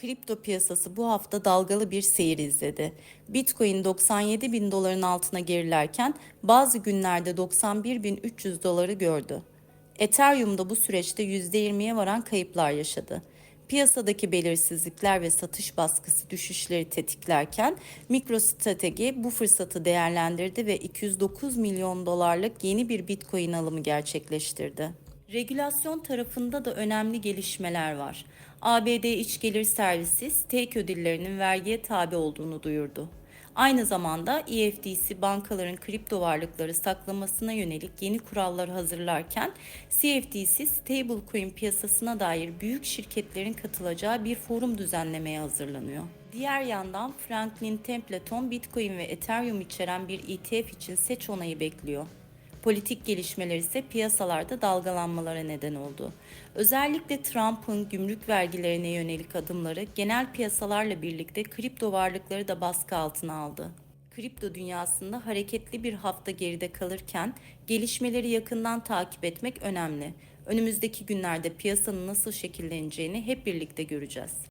Kripto piyasası bu hafta dalgalı bir seyir izledi. Bitcoin 97 bin doların altına gerilerken bazı günlerde 91 bin 300 doları gördü. Ethereum da bu süreçte %20'ye varan kayıplar yaşadı. Piyasadaki belirsizlikler ve satış baskısı düşüşleri tetiklerken MicroStrategy bu fırsatı değerlendirdi ve 209 milyon dolarlık yeni bir Bitcoin alımı gerçekleştirdi. Regülasyon tarafında da önemli gelişmeler var. ABD İç Gelir Servisi stake ödüllerinin vergiye tabi olduğunu duyurdu. Aynı zamanda EFTC bankaların kripto varlıkları saklamasına yönelik yeni kurallar hazırlarken CFTC stablecoin piyasasına dair büyük şirketlerin katılacağı bir forum düzenlemeye hazırlanıyor. Diğer yandan Franklin Templeton Bitcoin ve Ethereum içeren bir ETF için seç onayı bekliyor. Politik gelişmeler ise piyasalarda dalgalanmalara neden oldu. Özellikle Trump'ın gümrük vergilerine yönelik adımları genel piyasalarla birlikte kripto varlıkları da baskı altına aldı. Kripto dünyasında hareketli bir hafta geride kalırken gelişmeleri yakından takip etmek önemli. Önümüzdeki günlerde piyasanın nasıl şekilleneceğini hep birlikte göreceğiz.